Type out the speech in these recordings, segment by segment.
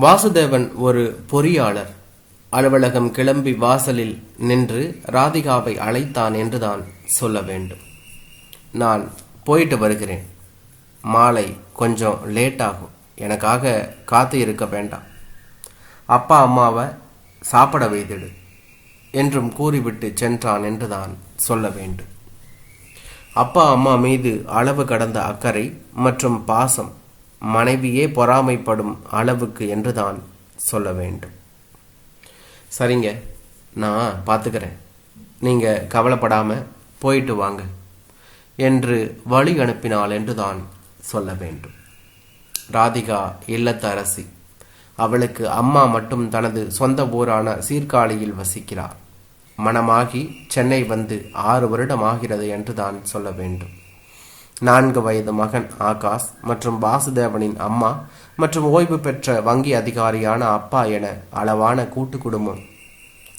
வாசுதேவன் ஒரு பொறியாளர். அலுவலகம் கிளம்பி வாசலில் நின்று ராதிகாவை அழைத்தான் என்றுதான் சொல்ல வேண்டும். நான் போயிட்டு வருகிறேன். மாலை கொஞ்சம் லேட் ஆகும் எனக்காக காத்து இருக்க வேண்டாம். அப்பா அம்மாவை சாப்பிட வைத்திடு என்றும் கூறிவிட்டு சென்றான் என்றுதான் சொல்ல வேண்டும். அப்பா அம்மா மீது அளவு கடந்த அக்கறை மற்றும் பாசம் மனைவியே பொறாமைப்படும் அளவுக்கு என்று தான் சொல்ல வேண்டும். சரிங்க நான் பார்த்துக்கிறேன். நீங்கள் கவலைப்படாமல் போயிட்டு வாங்க என்று வழி அனுப்பினாள் என்று தான் சொல்ல வேண்டும். ராதிகா இல்லத்து அரசி அவளுக்கு அம்மா மட்டும் தனது சொந்த ஊரான சீர்காழியில் வசிக்கிறார். மணமாகி சென்னை வந்து ஆறு வருடம் ஆகிறது என்று தான் சொல்ல வேண்டும். நான்கு வயது மகன் ஆகாஷ் மற்றும் வாசுதேவனின் அம்மா மற்றும் ஓய்வு பெற்ற வங்கி அதிகாரியான அப்பா என அளவான கூட்டு குடும்பம்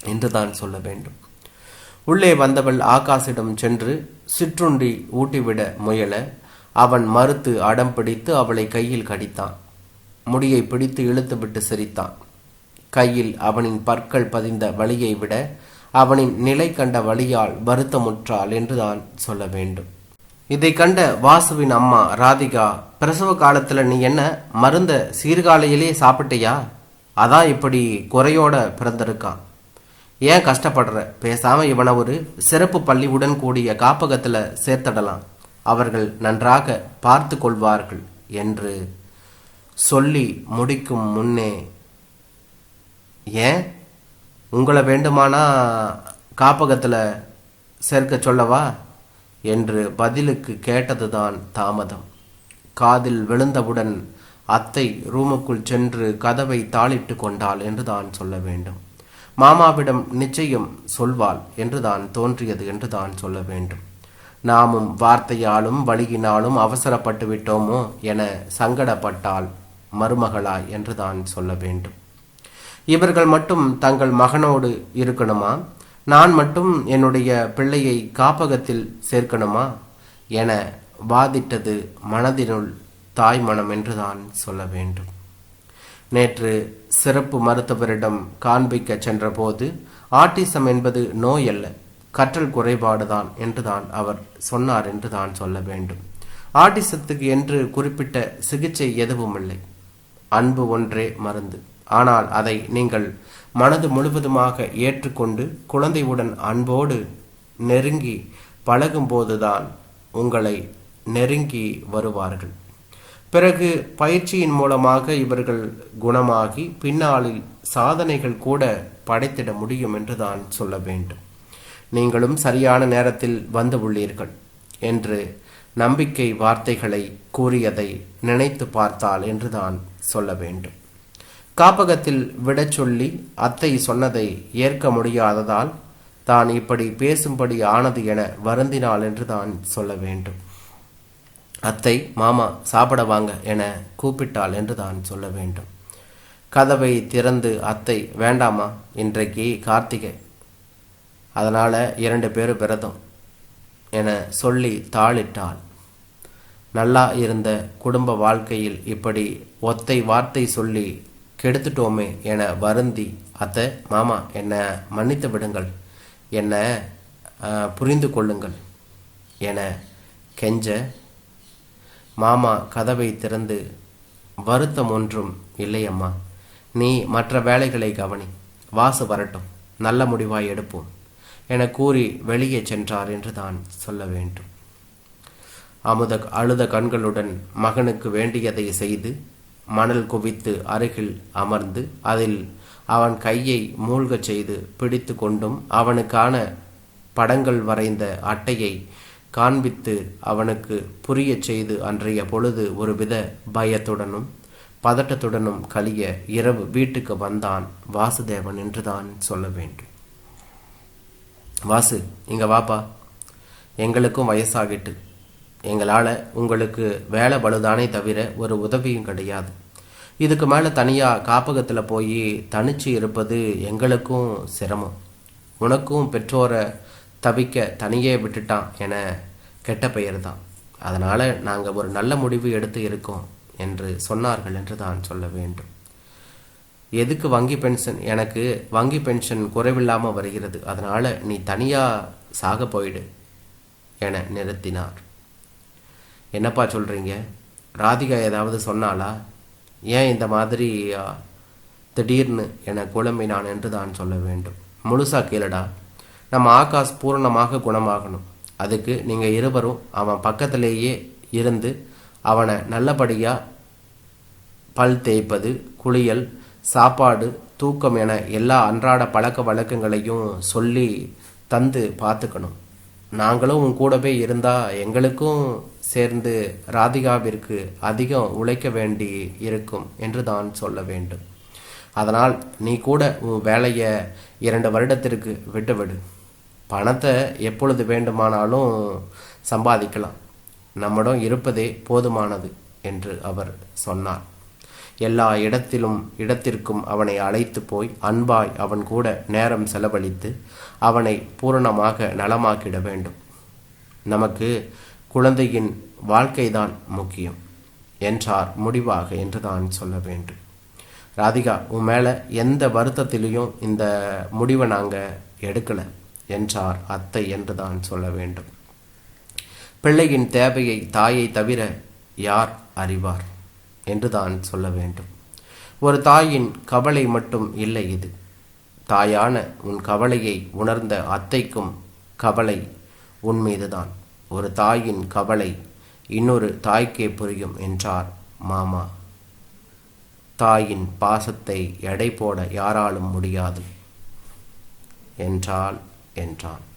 என்றுதான் சொல்ல வேண்டும். உள்ளே வந்தவள் ஆகாஷிடம் சென்று சிற்றுண்டி ஊட்டிவிட முயல அவன் மறுத்து அடம் பிடித்து அவளை கையில் கடித்தான். முடியை பிடித்து இழுத்துவிட்டு சிரித்தான். கையில் அவனின் பற்கள் பதிந்த வழியை விட அவனின் நிலை கண்ட வழியால் வருத்தமுற்றாள் என்றுதான் சொல்ல வேண்டும். இதை கண்ட வாசுவின் அம்மா ராதிகா பிரசவ காலத்துல நீ என்ன மருந்த சீர்காழியிலே சாப்பிட்டியா? அதான் இப்படி குறையோட பிறந்திருக்கான் ஏன் கஷ்டப்படுற? பேசாம இவனை ஒரு சிறப்பு பள்ளியுடன் கூடிய காப்பகத்துல சேர்த்திடலாம். அவர்கள் நன்றாக பார்த்து கொள்வார்கள் என்று சொல்லி முடிக்கும் முன்னே. ஏன்? உங்களை வேண்டுமானா காப்பகத்தில் சேர்க்க சொல்லவா? என்று பதிலுக்கு கேட்டதுதான் தாமதம். காதில் விழுந்தவுடன் அத்தை ரூமுக்குள் சென்று கதவை தாளிட்டு கொண்டாள் என்று தான் சொல்ல வேண்டும். மாமாவிடம் நிச்சயம் சொல்வாள் என்று தான் தோன்றியது என்று தான் சொல்ல வேண்டும். நாமும் வார்த்தையாலும் வழியினாலும் அவசரப்பட்டு விட்டோமோ என சங்கடப்பட்டாள் மருமகளாய் என்று தான் சொல்ல வேண்டும். இவர்கள் மட்டும் தங்கள் மகனோடு இருக்கணுமா? நான் மட்டும் என்னுடைய பிள்ளையை காப்பகத்தில் சேர்க்கணுமா? என வாதிட்டது மனதினுள் தாய் மனம் என்றுதான் சொல்ல வேண்டும். நேற்று சிறப்பு மருத்துவரிடம் காண்பிக்க சென்றபோது ஆட்டிசம் என்பது நோய் அல்ல கற்றல் குறைபாடுதான் என்றுதான் அவர் சொன்னார் என்று தான் சொல்ல வேண்டும். ஆட்டிசத்துக்கு என்று குறிப்பிட்ட சிகிச்சை எதுவும் இல்லை அன்பு ஒன்றே மருந்து. ஆனால் அதை நீங்கள் மனது முழுவதுமாக ஏற்றுக்கொண்டு குழந்தையுடன் அன்போடு நெருங்கி பழகும்போதுதான் உங்களை நெருங்கி வருவார்கள். பிறகு பயிற்சியின் மூலமாக இவர்கள் குணமாகி பின்னாளில் சாதனைகள் கூட படைத்திட முடியும் என்று தான் சொல்ல வேண்டும். நீங்களும் சரியான நேரத்தில் வந்து உள்ளீர்கள் என்று நம்பிக்கை வார்த்தைகளை கூறியதை நினைத்து பார்த்தால் என்றுதான் சொல்ல வேண்டும். காப்பகத்தில் விடச் சொல்லி அத்தை சொன்னதை ஏற்க முடியாததால் தான் இப்படி பேசும்படி ஆனது என வருந்தினாள் என்று தான் சொல்ல வேண்டும். அத்தை மாமா சாப்பிட வாங்க என கூப்பிட்டாள் என்று தான் சொல்ல வேண்டும். கதவை திறந்து அத்தை வேண்டாமா இன்றைக்கு கார்த்திகை. அதனால இரண்டு பேரும் விரதம் என சொல்லி தாளிட்டாள். நல்லா இருந்த குடும்ப வாழ்க்கையில் இப்படி ஒத்தை வார்த்தை சொல்லி கெடுத்துட்டோமே என வருந்தி அத்தை மாமா என்னை மன்னித்து விடுங்கள். என்னை புரிந்து கொள்ளுங்கள். என கெஞ்ச மாமா கதவை திறந்து வருத்தம் ஒன்றும் இல்லையம்மா நீ மற்ற வேலைகளை கவனி. வாசு வரட்டும். நல்ல முடிவாய் எடுப்போம். என கூறி வெளியே சென்றார் என்று தான் சொல்ல வேண்டும். அமுத அழுத கண்களுடன் மகனுக்கு வேண்டியதை செய்து மணல் குவித்து அருகில் அமர்ந்து அதில் அவன் கையை மூழ்கச் செய்து பிடித்து கொண்டும் அவனுக்கான படங்கள் வரைந்த அட்டையை காண்பித்து அவனுக்கு புரியச் செய்து அன்றைய பொழுது ஒருவித பயத்துடனும் பதட்டத்துடனும் கழிய இரவு வீட்டுக்கு வந்தான். வாசுதேவன் என்றுதான் சொல்ல வேண்டும். வாசு இங்க வாப்பா. எங்களுக்கும் வயசாகிட்டு எங்களால் உங்களுக்கு வேலை பழுதானே தவிர ஒரு உதவியும் கிடையாது. இதுக்கு மேலே தனியாக காப்பகத்தில் போய் தனிச்சு இருப்பது எங்களுக்கும் சிரமம். உனக்கும் பெற்றோரை தவிக்க தனியே விட்டுட்டான் என கெட்ட பெயர் தான் அதனால் நாங்கள் ஒரு நல்ல முடிவு எடுத்து இருக்கோம் என்று சொன்னார்கள் என்று தான் சொல்ல வேண்டும். எதுக்கு வங்கி பென்ஷன்? எனக்கு வங்கி பென்ஷன் குறைவில்லாமல் வருகிறது. அதனால் நீ தனியாக சாக போயிடு என நிறுத்தினார். என்னப்பா சொல்கிறீங்க ராதிகா ஏதாவது சொன்னாலா ஏன் இந்த மாதிரி திடீர்னு என குழம்பினான் என்று தான் சொல்ல வேண்டும். முழுசா கேளுடா. நம்ம ஆகாஷ் பூரணமாக குணமாகணும். அதுக்கு நீங்கள் இருவரும் அவன் பக்கத்திலேயே இருந்து அவனை நல்லபடியாக பல் தேய்ப்பது குளியல் சாப்பாடு தூக்கம் என எல்லா அன்றாட பழக்க வழக்கங்களையும் சொல்லி தந்து பார்த்துக்கணும். நாங்களும் உன் கூடவே இருந்தால் எங்களுக்கும் சேர்ந்து ராதிகாவிற்கு அதிகம் உழைக்க வேண்டி இருக்கும் என்று தான் சொல்ல வேண்டும். அதனால் நீ கூட உன் வேலையை இரண்டு வருடத்திற்கு விட்டுவிடு. பணத்தை எப்பொழுது வேண்டுமானாலும் சம்பாதிக்கலாம். நம்மிடம் இருப்பதே போதுமானது என்று அவர் சொன்னார். எல்லா இடத்திலும் இடத்திற்கும் அவனை அழைத்து போய் அன்பாய் அவன் கூட நேரம் செலவழித்து அவனை பூரணமாக நலமாக்கிட வேண்டும். நமக்கு குழந்தையின் வாழ்க்கைதான் முக்கியம் என்றார் முடிவாக என்று தான் சொல்ல வேண்டும். ராதிகா உன் மேலே எந்த வருத்தத்திலையும் இந்த முடிவை நாங்கள் எடுக்கலை என்றார் அத்தை என்று தான் சொல்ல வேண்டும். பிள்ளையின் தேவையை தாயை தவிர யார் அறிவார்? என்று தான் சொல்ல வேண்டும். ஒரு தாயின் கவலை மட்டும் இல்லை இது. தாயான உன் கவலையை உணர்ந்த அத்தைக்கும் கவலை உன் மீதுதான். ஒரு தாயின் கவலை இன்னொரு தாய்க்கே புரியும் என்றார் மாமா. தாயின் பாசத்தை எடை போட யாராலும் முடியாது. என்றால் என்றான்.